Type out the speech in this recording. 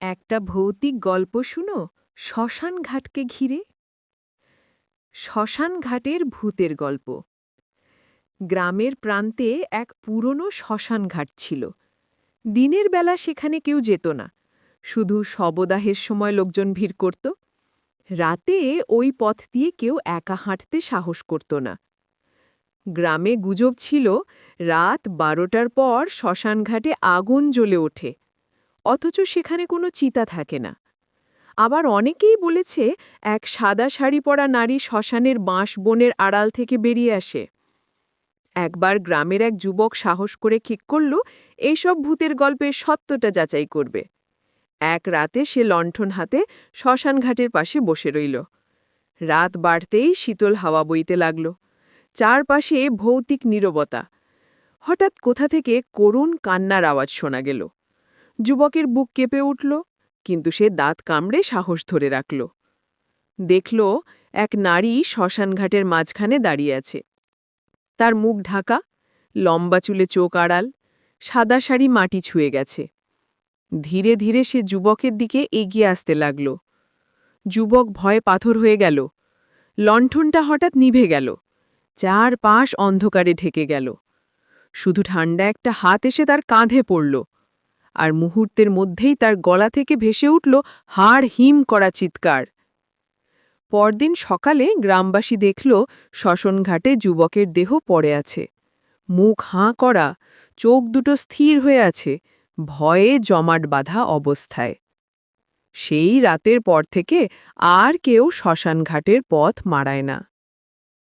একটা ভৌতিক গল্প শুনো শ্মশান ঘাটকে ঘিরে। শ্মশান ঘাটের ভূতের গল্প। গ্রামের প্রান্তে এক পুরনো শ্মশান ঘাট ছিল। দিনের বেলা সেখানে কেউ যেত না। শুধু শবদাহের সময় লোকজন ভিড় করত। রাতে ওই পথ দিয়ে কেউ একা হাঁটতে সাহস করত না। গ্রামে গুজব ছিল, রাত বারোটার পর শ্মশানঘাটে আগুন জ্বলে ওঠে। অথচ সেখানে কোনো চিতা থাকে না। আবার অনেকেই বলেছে, এক সাদা শাড়ি পরা নারী শ্মশানের বাঁশ বনের আড়াল থেকে বেরিয়ে আসে। একবার গ্রামের এক যুবক সাহস করে ঠিক করল, এইসব ভূতের গল্পের সত্যটা যাচাই করবে। এক রাতে সে লণ্ঠন হাতে শ্মশানঘাটের পাশে বসে রইল। রাত বাড়তেই শীতল হাওয়া বইতে লাগল। চারপাশে ভৌতিক নীরবতা। হঠাৎ কোথা থেকে করুণ কান্নার আওয়াজ শোনা গেল। যুবকের বুক কেঁপে উঠল, কিন্তু সে দাঁত কামড়ে সাহস ধরে রাখল। দেখল, এক নারী শ্মশানঘাটের মাঝখানে দাঁড়িয়ে আছে। তার মুখ ঢাকা, লম্বা চুলে চোখ আড়াল, সাদা শাড়ি মাটি ছুঁয়ে গেছে। ধীরে ধীরে সে যুবকের দিকে এগিয়ে আসতে লাগল। যুবক ভয়ে পাথর হয়ে গেল। লণ্ঠনটা হঠাৎ নিভে গেল। চার পাশ অন্ধকারে ঢেকে গেল। শুধু ঠান্ডা একটা হাত এসে তার কাঁধে পড়ল। আর মুহূর্তের মধ্যেই তার গলা থেকে ভেসে উঠল হাড় হিম করা চিৎকার। পরদিন সকালে গ্রামবাসী দেখল শ্মশনঘাটে যুবকের দেহ পড়ে আছে। মুখ হাঁ করা, চোখ দুটো স্থির হয়ে আছে, ভয়ে জমাট বাঁধা অবস্থায়। সেই রাতের পর থেকে আর কেউ শ্মশানঘাটের পথ মারায় না।